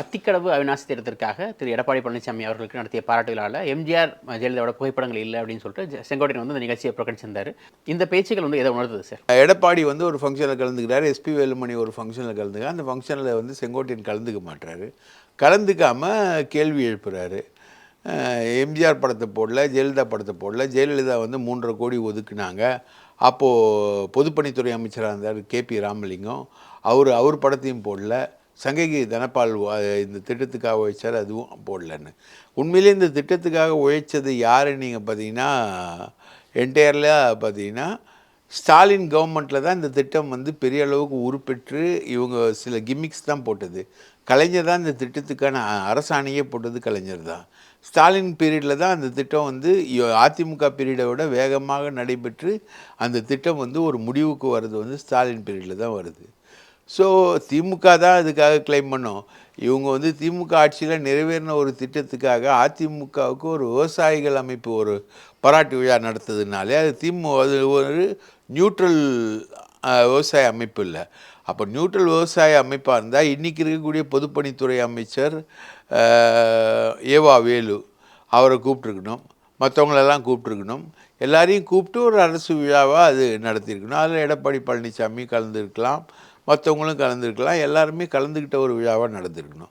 அத்திக்கடவு அவிநாசி திட்டத்திற்காக திரு எடப்பாடி பழனிசாமி அவர்களுக்கு நடத்திய பாராட்டுகளால் எம்ஜிஆர் ஜெயலலிதாவோட புகைப்படங்கள் இல்லை அப்படின்னு சொல்லிட்டு செங்கோட்டையன் வந்து இந்த நிகழ்ச்சியை புறக்கணிச்சிருந்தார். இந்த பேச்சுகள் வந்து எதை உணர்ந்தது சார் எடப்பாடி வந்து ஒரு ஃபங்க்ஷனில் கலந்துக்கிறார். எஸ்பி வேலுமணி ஒரு ஃபங்க்ஷனில் கலந்துக்க அந்த ஃபங்க்ஷனில் வந்து செங்கோட்டையன் கலந்துக்க மாட்டாரு கலந்துக்காமல் கேள்வி எழுப்புறாரு. எம்ஜிஆர் படத்தை போடல ஜெயலலிதா படத்தை போடல. ஜெயலலிதா வந்து மூன்றரை கோடி ஒதுக்குனாங்க. அப்போது பொதுப்பணித்துறை அமைச்சராக இருந்தார் கே பி ராமலிங்கம். அவர் அவர் படத்தையும் போடல. சங்ககி தனபால் இந்த திட்டத்துக்காக உழைச்சார் அதுவும் போடலன்னு. உண்மையிலே இந்த திட்டத்துக்காக உழைச்சது யாருன்னு நீங்கள் பார்த்தீங்கன்னா என்டையரில் பார்த்தீங்கன்னா ஸ்டாலின் கவர்மெண்ட்டில் தான் இந்த திட்டம் வந்து பெரிய அளவுக்கு உருப்பெற்று இவங்க சில கிமிக்ஸ் தான் போட்டது. கலைஞர் தான் இந்த திட்டத்துக்கான அரசாணையே போட்டது கலைஞர் தான். ஸ்டாலின் பீரியடில் தான் அந்த திட்டம் வந்து அதிமுக பீரியடை விட வேகமாக நடைபெற்று அந்த திட்டம் வந்து ஒரு முடிவுக்கு வர்றது வந்து ஸ்டாலின் பீரியடில் தான் வருது. ஸோ திமுக தான் அதுக்காக கிளைம் பண்ணோம். இவங்க வந்து திமுக ஆட்சியில் நிறைவேறின ஒரு திட்டத்துக்காக அதிமுகவுக்கு ஒரு விவசாயிகள் அமைப்பு ஒரு பாராட்டு விழா நடத்ததுனாலே அது திமு அது ஒரு நியூட்ரல் விவசாய அமைப்பு இல்லை. அப்போ நியூட்ரல் விவசாய அமைப்பாக இருந்தால் இன்றைக்கி இருக்கக்கூடிய பொதுப்பணித்துறை அமைச்சர் ஏவா வேலு அவரை கூப்பிட்ருக்கணும் மற்றவங்களெல்லாம் கூப்பிட்ருக்கணும் எல்லாரையும் கூப்பிட்டு ஒரு அரசு விழாவாக அது நடத்தியிருக்கணும். அதில் எடப்பாடி பழனிசாமி கலந்துருக்கலாம். மற்றவங்களும் கலந்துருக்கலாம். எல்லாருமே கலந்துக்கிட்ட ஒரு விழாவாக நடந்திருக்கணும்.